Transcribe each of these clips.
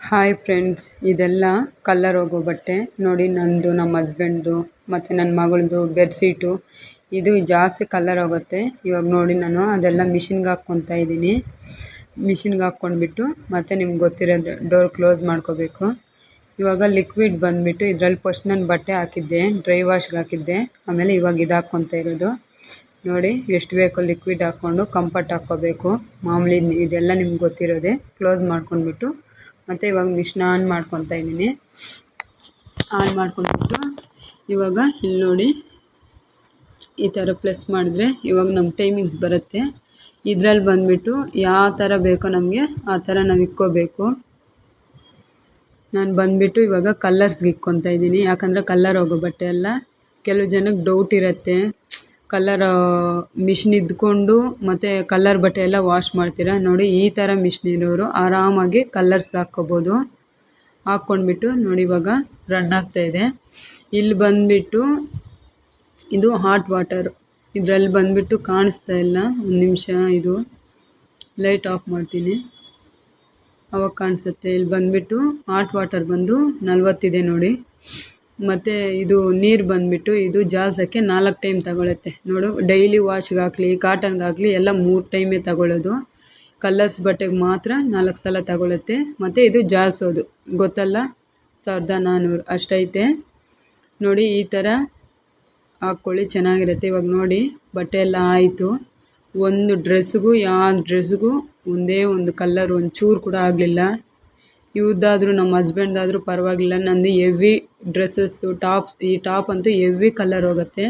Hi friends ಇದೆಲ್ಲ colour ಹೋಗೋ ಬಟ್ಟೆ. ನೋಡಿ ನಂದು, ನಮ್ಮ ಹಸ್ಬೆಂಡ್ದು ಮತ್ತು ನನ್ನ ಮಗಳದು ಬೆಡ್ಶೀಟು ಇದು ಜಾಸ್ತಿ ಕಲ್ಲರ್ ಹೋಗುತ್ತೆ. ಇವಾಗ ನೋಡಿ ನಾನು ಅದೆಲ್ಲ ಮಿಷಿನ್ಗೆ ಹಾಕ್ಕೊತಾ ಇದ್ದೀನಿ. ಮಿಷಿನ್ಗೆ ಹಾಕ್ಕೊಂಡ್ಬಿಟ್ಟು ಮತ್ತು ನಿಮ್ಗೆ ಗೊತ್ತಿರೋದು ಡೋರ್ ಕ್ಲೋಸ್ ಮಾಡ್ಕೋಬೇಕು. ಇವಾಗ ಲಿಕ್ವಿಡ್ ಬಂದುಬಿಟ್ಟು ಇದ್ರಲ್ಲಿ ಫಸ್ಟ್ ನಾನು ಬಟ್ಟೆ ಹಾಕಿದ್ದೆ ಡ್ರೈ ವಾಶ್ಗೆ ಹಾಕಿದ್ದೆ. ಆಮೇಲೆ ಇವಾಗ ಇದು ಹಾಕ್ಕೊತಾ ಇರೋದು. ನೋಡಿ ಎಷ್ಟು ಬೇಕೋ ಲಿಕ್ವಿಡ್ ಹಾಕ್ಕೊಂಡು ಕಂಫರ್ಟ್ ಹಾಕ್ಕೋಬೇಕು. ಮಾಮೂಲಿ ಇದೆಲ್ಲ ನಿಮ್ಗೆ ಗೊತ್ತಿರೋದೆ. ಕ್ಲೋಸ್ ಮಾಡ್ಕೊಂಡ್ಬಿಟ್ಟು ಮತ್ತು ಇವಾಗ ಮಿಷಿನ್ ಆನ್ ಮಾಡ್ಕೊತಾ ಇದ್ದೀನಿ. ಆನ್ ಮಾಡ್ಕೊಂಡ್ಬಿಟ್ಟು ಇವಾಗ ಇಲ್ಲಿ ನೋಡಿ ಈ ಥರ ಪ್ಲಸ್ ಮಾಡಿದ್ರೆ ಇವಾಗ ನಮ್ಮ ಟೈಮಿಂಗ್ಸ್ ಬರುತ್ತೆ. ಇದರಲ್ಲಿ ಬಂದುಬಿಟ್ಟು ಯಾವ ಥರ ಬೇಕೋ ನಮಗೆ ಆ ಥರ ನಾವು ಇಕ್ಕೋಬೇಕು. ನಾನು ಬಂದುಬಿಟ್ಟು ಇವಾಗ ಕಲ್ಲರ್ಸ್ಗೆ ಇಕ್ಕೊತಾ ಇದ್ದೀನಿ. ಯಾಕಂದರೆ ಕಲ್ಲರ್ ಹೋಗೋ ಬಟ್ಟೆ ಎಲ್ಲ ಕೆಲವು ಜನಕ್ಕೆ ಡೌಟ್ ಇರುತ್ತೆ. ಕಲ್ಲರ್ ಮಿಷಿನ್ ಇದ್ಕೊಂಡು ಮತ್ತೆ ಕಲ್ಲರ್ ಬಟ್ಟೆ ಎಲ್ಲ ವಾಶ್ ಮಾಡ್ತೀರಾ? ನೋಡಿ, ಈ ಥರ ಮಿಷಿನ್ ಇರೋರು ಆರಾಮಾಗಿ ಕಲ್ಲರ್ಸ್ಗೆ ಹಾಕ್ಕೋಬೋದು. ಹಾಕ್ಕೊಂಡ್ಬಿಟ್ಟು ನೋಡಿ, ಇವಾಗ ರನ್ ಆಗ್ತಾ ಇದೆ. ಇಲ್ಲಿ ಬಂದುಬಿಟ್ಟು ಇದು ಹಾಟ್ ವಾಟರ್ ಇದರಲ್ಲಿ ಬಂದುಬಿಟ್ಟು ಕಾಣಿಸ್ತಾ ಇಲ್ಲ. ಒಂದು ನಿಮಿಷ ಇದು ಲೈಟ್ ಆಫ್ ಮಾಡ್ತೀನಿ. ಅವಾಗ ಕಾಣಿಸುತ್ತೆ. ಇಲ್ಲಿ ಬಂದುಬಿಟ್ಟು ಹಾಟ್ ವಾಟರ್ ಬಂದು ನಲ್ವತ್ತಿದೆ ನೋಡಿ. ಮತ್ತು ಇದು ನೀರು ಬಂದುಬಿಟ್ಟು ಇದು ಜಾಲ್ಸೋಕ್ಕೆ ನಾಲ್ಕು ಟೈಮ್ ತಗೊಳುತ್ತೆ. ನೋಡು ಡೈಲಿ ವಾಶ್ಗೆ ಹಾಕ್ಲಿ ಕಾಟನ್ಗಾಗಲಿ ಎಲ್ಲ ಮೂರು ಟೈಮೇ ತಗೊಳ್ಳೋದು ಕಲ್ಲರ್ಸ್ ಬಟ್ಟೆಗೆ ಮಾತ್ರ ನಾಲ್ಕು ಸಲ ತಗೊಳುತ್ತೆ. ಮತ್ತು ಇದು ಜಾಲ್ಸೋದು. ಗೊತ್ತಲ್ಲ? ಸಾವಿರದ ನಾನ್ನೂರು ಅಷ್ಟೈತೆ. ನೋಡಿ, ಈ ಥರ ಹಾಕ್ಕೊಳ್ಳಿ, ಚೆನ್ನಾಗಿರುತ್ತೆ. ಇವಾಗ ನೋಡಿ, ಬಟ್ಟೆ ಎಲ್ಲ ಆಯಿತು. ಒಂದು ಡ್ರೆಸ್ಗೂ ಯಾವ ಡ್ರೆಸ್ಗೂ ಒಂದೇ ಒಂದು ಕಲ್ಲರ್ ಒಂಚೂರು ಕೂಡ ಆಗಲಿಲ್ಲ. ಇವ್ರದ್ದಾದ್ರೂ ನಮ್ಮ ಹಸ್ಬೆಂಡ್ದಾದ್ರೂ ಪರವಾಗಿಲ್ಲ. ನಂದು ಹೆವಿ ಡ್ರೆಸ್ಸಸ್ಸು ಟಾಪ್ಸ್ ಈ ಟಾಪ್ ಅಂತೂ ಹೆವಿ ಕಲರ್ ಹೋಗುತ್ತೆ.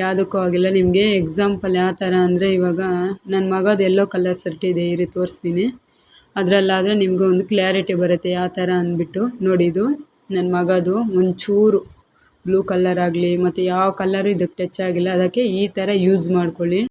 ಯಾವುದಕ್ಕೂ ಆಗಿಲ್ಲ. ನಿಮಗೆ ಎಕ್ಸಾಂಪಲ್ ಯಾವ ಥರ ಅಂದರೆ, ಇವಾಗ ನನ್ನ ಮಗದು ಎಲ್ಲೋ ಕಲರ್ ಸರ್ಟ್ ಇದೆ ಇರಿ ತೋರಿಸ್ತೀನಿ. ಅದರಲ್ಲಾದರೆ ನಿಮಗೆ ಒಂದು ಕ್ಲಾರಿಟಿ ಬರುತ್ತೆ ಯಾವ ಥರ ಅಂದ್ಬಿಟ್ಟು ನೋಡಿ ಇದು. ನನ್ನ ಮಗದು ಒಂಚೂರು ಬ್ಲೂ ಕಲರ್ ಆಗಲಿ, ಮತ್ತು ಯಾವ ಕಲರು ಇದಕ್ಕೆ ಟಚ್ ಆಗಿಲ್ಲ, ಅದಕ್ಕೆ ಈ ಥರ ಯೂಸ್ ಮಾಡ್ಕೊಳ್ಳಿ.